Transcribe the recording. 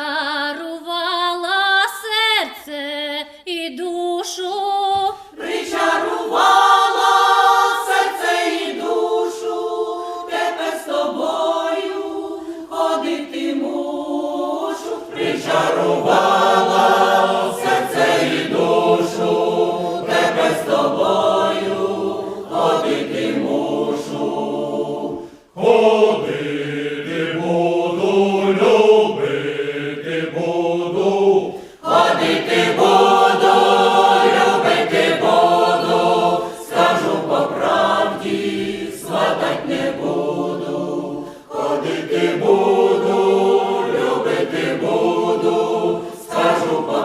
причарувала серце і душу, причарувала серце і душу, тепер з тобою ходити мушу, причарувала серце і душу, тепер з тобою ходити мушу. буду, любити буду, скажу по правді, сватать не буду, ходити буду, любити буду, скажу по.